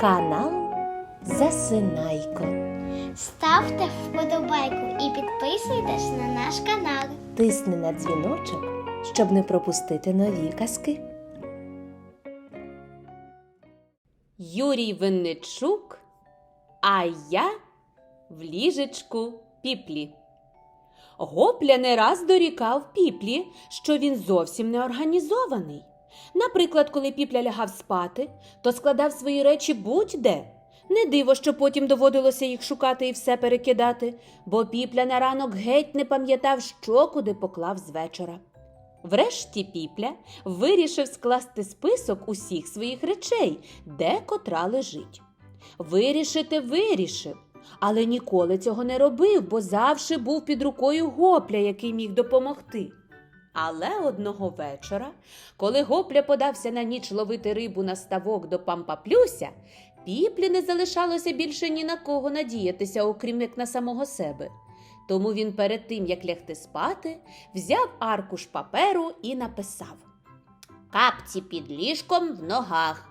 Канал Засинайко. Ставте вподобайку і підписуйтесь на наш канал. Тисни на дзвіночок, щоб не пропустити нові казки. Юрій Винничук, а я в ліжечку піплі. Гопля не раз дорікав піплі, що він зовсім не організований. Наприклад, коли піпля лягав спати, то складав свої речі будь-де. Не диво, що потім доводилося їх шукати і все перекидати, бо піпля на ранок геть не пам'ятав, що куди поклав з вечора. Врешті піпля вирішив скласти список усіх своїх речей, де котра лежить. Вирішити вирішив, але ніколи цього не робив, бо завжди був під рукою гопля, який міг допомогти. Але одного вечора, коли гопля подався на ніч ловити рибу на ставок до пампаплюся, піплі не залишалося більше ні на кого надіятися, окрім як на самого себе. Тому він перед тим, як лягти спати, взяв аркуш паперу і написав Капці під ліжком в ногах.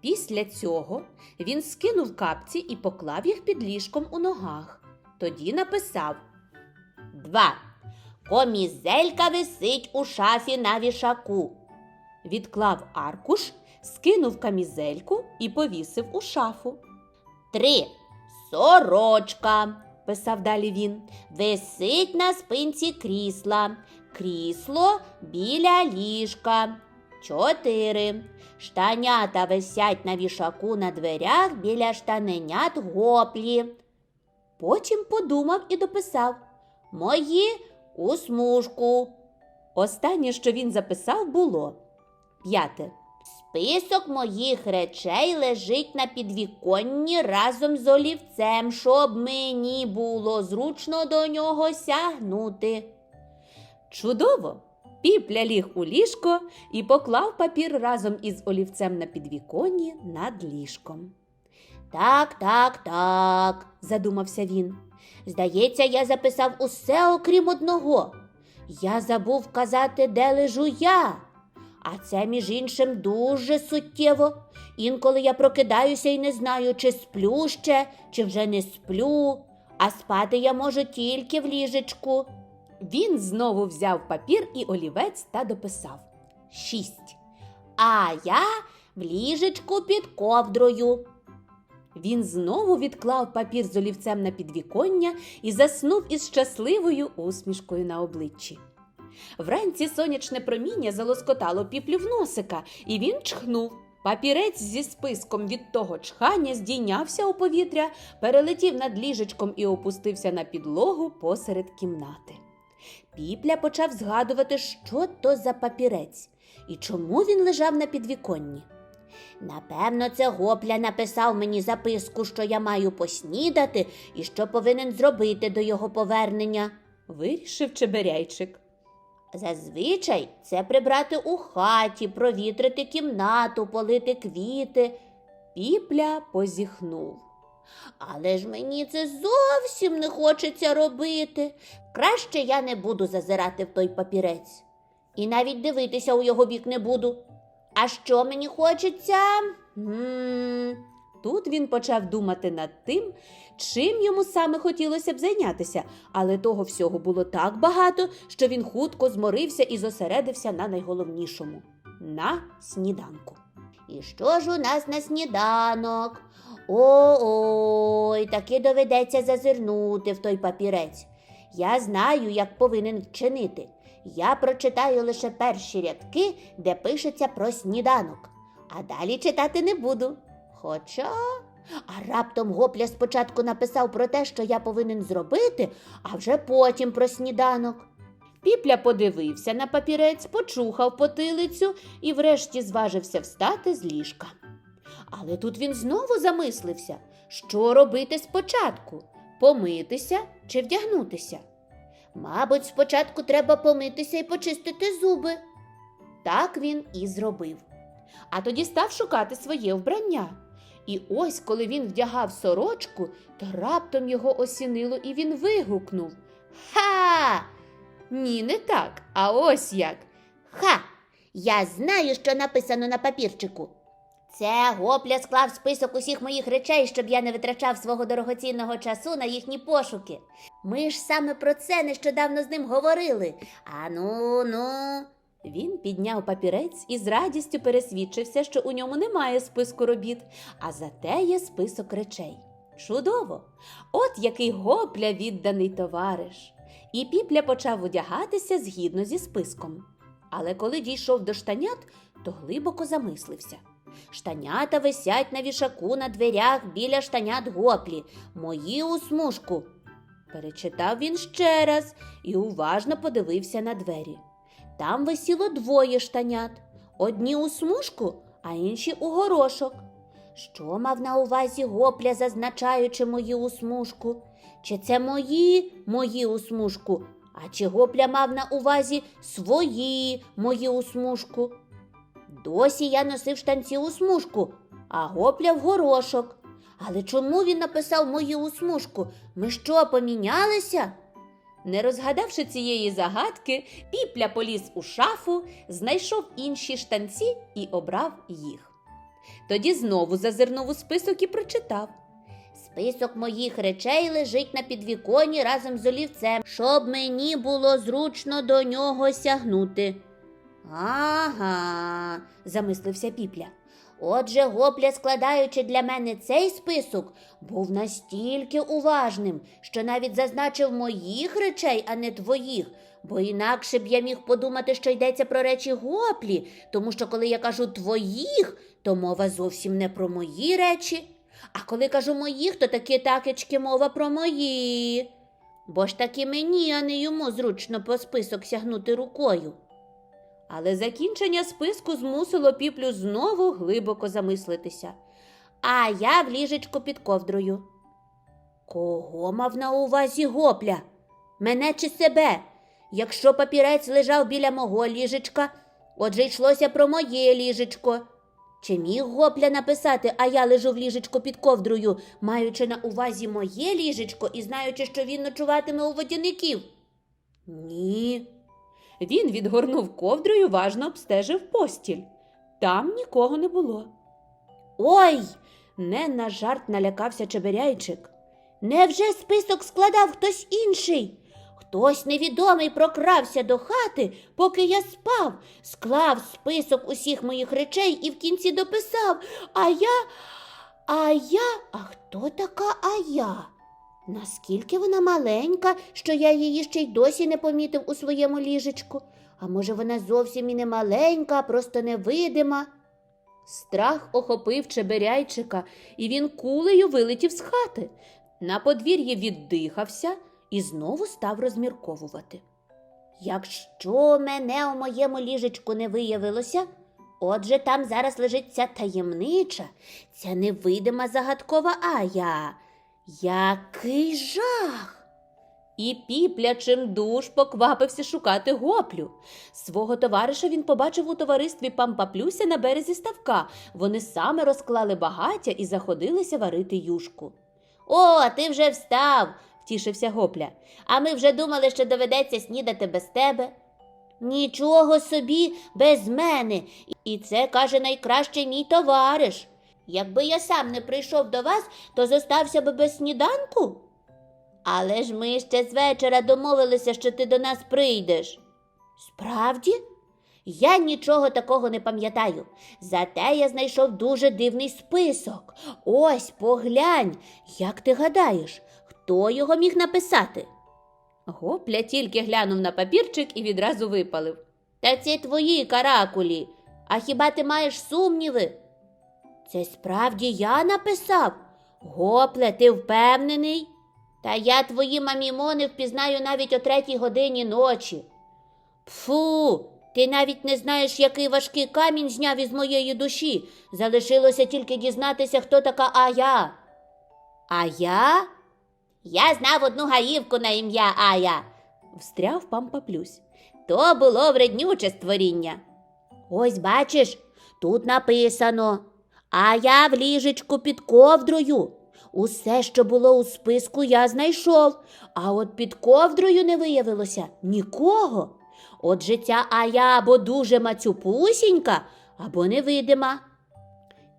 Після цього він скинув капці і поклав їх під ліжком у ногах. Тоді написав Два. Комізелька висить у шафі на вішаку. Відклав аркуш, скинув камізельку і повісив у шафу. Три. Сорочка, писав далі він, висить на спинці крісла, крісло біля ліжка. Чотири. Штанята висять на вішаку на дверях біля штаненят гоплі. Потім подумав і дописав Мої у смужку. Останнє, що він записав, було п'яте. Список моїх речей лежить на підвіконні разом з олівцем, щоб мені було зручно до нього сягнути. Чудово! Піпля ліг у ліжко і поклав папір разом із олівцем на підвіконні над ліжком. Так, так, так, задумався він. Здається, я записав усе окрім одного. Я забув вказати, де лежу я. А це, між іншим, дуже суттєво. Інколи я прокидаюся і не знаю, чи сплю ще, чи вже не сплю, а спати я можу тільки в ліжечку. Він знову взяв папір і олівець та дописав Шість. А я в ліжечку під ковдрою. Він знову відклав папір з олівцем на підвіконня і заснув із щасливою усмішкою на обличчі. Вранці сонячне проміння залоскотало піплю в носика, і він чхнув. Папірець зі списком від того чхання здійнявся у повітря, перелетів над ліжечком і опустився на підлогу посеред кімнати. Піпля почав згадувати, що то за папірець і чому він лежав на підвіконні. Напевно, це гопля написав мені записку, що я маю поснідати і що повинен зробити до його повернення, вирішив чеберяйчик. Зазвичай це прибрати у хаті, провітрити кімнату, полити квіти. Піпля позіхнув. Але ж мені це зовсім не хочеться робити. Краще я не буду зазирати в той папірець. І навіть дивитися у його бік не буду. А що мені хочеться? м Тут він почав думати над тим, чим йому саме хотілося б зайнятися, але того всього було так багато, що він хутко зморився і зосередився на найголовнішому на сніданку. І що ж у нас на сніданок? Ой, таки доведеться зазирнути в той папірець. Я знаю, як повинен вчинити. Я прочитаю лише перші рядки, де пишеться про сніданок, а далі читати не буду. Хоча, а раптом гопля спочатку написав про те, що я повинен зробити, а вже потім про сніданок. Піпля подивився на папірець, почухав потилицю і врешті зважився встати з ліжка. Але тут він знову замислився, що робити спочатку помитися чи вдягнутися. Мабуть, спочатку треба помитися і почистити зуби. Так він і зробив. А тоді став шукати своє вбрання. І ось, коли він вдягав сорочку, то раптом його осінило, і він вигукнув Ха! Ні, не так, а ось як. Ха! Я знаю, що написано на папірчику. Це гопля склав список усіх моїх речей, щоб я не витрачав свого дорогоцінного часу на їхні пошуки. Ми ж саме про це нещодавно з ним говорили. А ну, ну. Він підняв папірець і з радістю пересвідчився, що у ньому немає списку робіт, а зате є список речей. Чудово! От який гопля відданий товариш. І піпля почав одягатися згідно зі списком. Але коли дійшов до штанят, то глибоко замислився. Штанята висять на вішаку на дверях біля штанят гоплі, мої у смужку. Перечитав він ще раз і уважно подивився на двері. Там висіло двоє штанят, одні у смужку, а інші у горошок. Що мав на увазі гопля, зазначаючи мої у смужку? Чи це мої мої у смужку? А чи гопля мав на увазі свої мої у смужку? Досі я носив штанці у смужку, а гопля в горошок. Але чому він написав мої у? Ми що, помінялися? Не розгадавши цієї загадки, піпля поліз у шафу, знайшов інші штанці і обрав їх. Тоді знову зазирнув у список і прочитав. Список моїх речей лежить на підвіконі разом з олівцем, щоб мені було зручно до нього сягнути. Ага, замислився піпля. Отже, гопля, складаючи для мене цей список, був настільки уважним, що навіть зазначив моїх речей, а не твоїх, бо інакше б я міг подумати, що йдеться про речі гоплі, тому що коли я кажу твоїх, то мова зовсім не про мої речі. А коли кажу моїх, то таки такечки мова про мої. Бо ж таки мені, а не йому зручно по список сягнути рукою. Але закінчення списку змусило піплю знову глибоко замислитися. А я в ліжечку під ковдрою. Кого мав на увазі гопля? Мене чи себе? Якщо папірець лежав біля мого ліжечка, отже йшлося про моє ліжечко. Чи міг гопля написати, а я лежу в ліжечку під ковдрою, маючи на увазі моє ліжечко і знаючи, що він ночуватиме у водяників? Ні. Він відгорнув ковдру і уважно обстежив постіль. Там нікого не було. Ой, Не на жарт налякався чеберяйчик. невже список складав хтось інший? Хтось невідомий прокрався до хати, поки я спав, склав список усіх моїх речей і в кінці дописав. А я, а я, а хто така Ая? Наскільки вона маленька, що я її ще й досі не помітив у своєму ліжечку? А може, вона зовсім і не маленька, а просто невидима? Страх охопив чеберяйчика, і він кулею вилетів з хати. На подвір'ї віддихався і знову став розмірковувати. Якщо мене у моєму ліжечку не виявилося, отже там зараз лежить ця таємнича, ця невидима загадкова Ая. Який жах! І піпля чимдуж поквапився шукати гоплю. Свого товариша він побачив у товаристві Пампаплюся на березі ставка. Вони саме розклали багаття і заходилися варити юшку. О, ти вже встав, втішився гопля. А ми вже думали, що доведеться снідати без тебе. Нічого собі без мене. І це каже найкраще мій товариш. Якби я сам не прийшов до вас, то зостався би без сніданку. Але ж ми ще з вечора домовилися, що ти до нас прийдеш. Справді? Я нічого такого не пам'ятаю. Зате я знайшов дуже дивний список. Ось поглянь, як ти гадаєш, хто його міг написати? Гопля тільки глянув на папірчик і відразу випалив. Та це твої каракулі. А хіба ти маєш сумніви? Це справді я написав. Гопле, ти впевнений? Та я твої мамімони впізнаю навіть о третій годині ночі. Пфу, ти навіть не знаєш, який важкий камінь зняв із моєї душі. Залишилося тільки дізнатися, хто така Ая. Ая? Я знав одну гаївку на ім'я Ая. Встряв Пампаплюсь. То було вреднюче створіння. Ось бачиш, тут написано, а я в ліжечку під ковдрою. Усе, що було у списку, я знайшов, а от під ковдрою не виявилося нікого. Отже, ця Ая або дуже мацюпусінька, або невидима.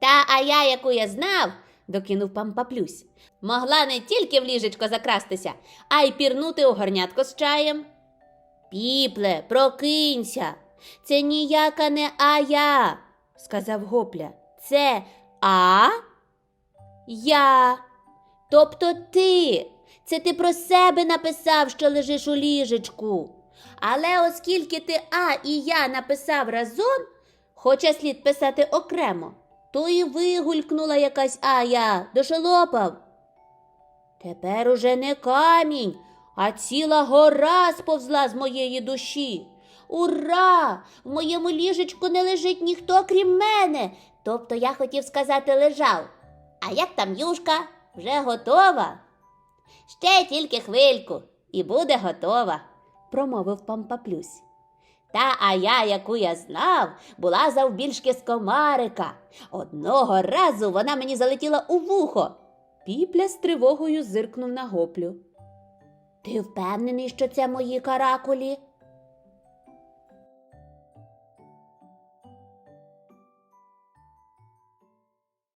Та а я, яку я знав, докинув пан Паплюсь, могла не тільки в ліжечко закрастися, а й пірнути у горнятко з чаєм. Піпле, прокинься. Це ніяка не Ая, сказав Гопля. Це А я. Тобто ти. Це ти про себе написав, що лежиш у ліжечку. Але оскільки ти А і я написав разом, хоча слід писати окремо, то і вигулькнула якась Ая, дошолопав. Тепер уже не камінь, а ціла гора сповзла з моєї душі. Ура! В моєму ліжечку не лежить ніхто, крім мене. Тобто я хотів сказати лежав. А як там юшка? Вже готова? Ще тільки хвильку, і буде готова, промовив пан Паплюсь. Та а я, яку я знав, була завбільшки з комарика. Одного разу вона мені залетіла у вухо. Піпля з тривогою зиркнув на гоплю. Ти впевнений, що це мої каракулі?